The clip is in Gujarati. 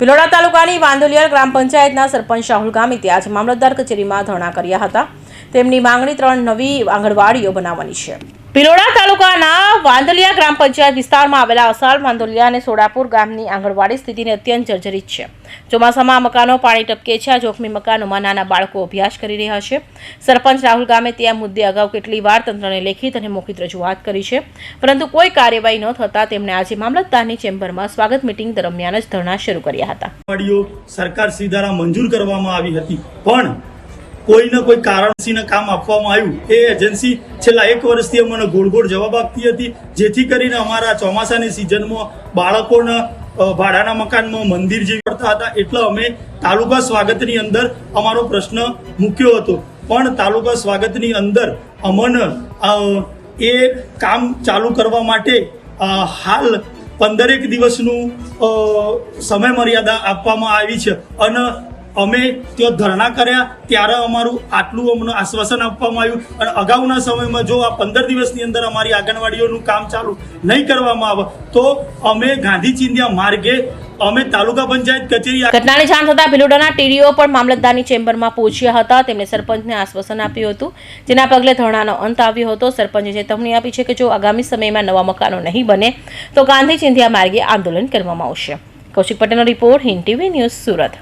ભિલોડા તાલુકાની વાંદોલિયા ગ્રામ પંચાયતના સરપંચ રાહુલ ગામિતે આજે મામલતદાર કચેરીમાં ધરણા કર્યા હતા. તેમની માંગણી ત્રણ નવી આંગણવાડીઓ બનાવવાની છે. ભિલોડા તાલુકાના વાંદલિયા ગ્રામ પંચાયત વિસ્તારમાં આવેલા અસાલ વાંદોલિયા અને સોડાપુર ગામની આંગણવાડી સ્થિતિને અત્યંત જર્જરિત છે. ચોમાસામાં મકાનો પાણી ટપકે છે. આ જોખમી મકાનોમાં નાના બાળકો અભ્યાસ કરી રહ્યા છે. સરપંચ રાહુલ ગામે આ મુદ્દે અગાઉ કેટલી વાર તંત્રને લેખિત અને મૌખિક રજૂઆત કરી છે. પરંતુ કોઈ કાર્યવાહી ન થતાં તેમણે આજે મામલતદારની ચેમ્બરમાં સ્વાગત મિટિંગ દરમિયાન જ ધરણા શરૂ કર્યા હતા. સરકાર શ્રી મંજૂર કરવામાં આવી હતી. પણ કોઈને કોઈ કારણસીને કામ આપવામાં આવ્યું. એ એજન્સી છેલ્લા એક વર્ષથી અમને ગોળ ગોળ જવાબ આપતી હતી, જેથી કરીને અમારા ચોમાસાની સિઝનમાં બાળકોને ભાડાના મકાનમાં મંદિર જેવી પડતા હતા. એટલે અમે તાલુકા સ્વાગતની અંદર અમારો પ્રશ્ન મૂક્યો હતો. પણ તાલુકા સ્વાગતની અંદર અમને એ કામ ચાલુ કરવા માટે હાલ પંદરેક દિવસનું સમય મર્યાદા આપવામાં આવી છે. અને અમે ત્યાં ધરણા કર્યા, ત્યારે અમારું આટલું અમને આશ્વાસન આપવામાં આવ્યું. અને અગાઉના સમયમાં જો આ પંદર દિવસની અંદર અમારી આંગણવાડીઓનું કામ ચાલુ નહીં કરવામાં આવે, તો અમે ગાંધી ચિંધ્યા માર્ગે અમે તાલુકા પંચાયત કચેરી ઘટનાની જાણ થતાં ભિલોડાના ટીડીઓ પણ મામલતદારની ચેમ્બરમાં પહોંચ્યા હતા. તેમણે સરપંચને આશ્વાસન આપ્યું હતું, જેના પગલે ધરણાનો અંત આવ્યો હતો. સરપંચે ચેતવણી આપી છે કે જો આગામી સમયમાં નવા મકાનો નહીં બને, તો ગાંધી ચિંધ્યા માર્ગે આંદોલન કરવામાં આવશે. કૌશિક પટેલનો report Hind TV news Surat.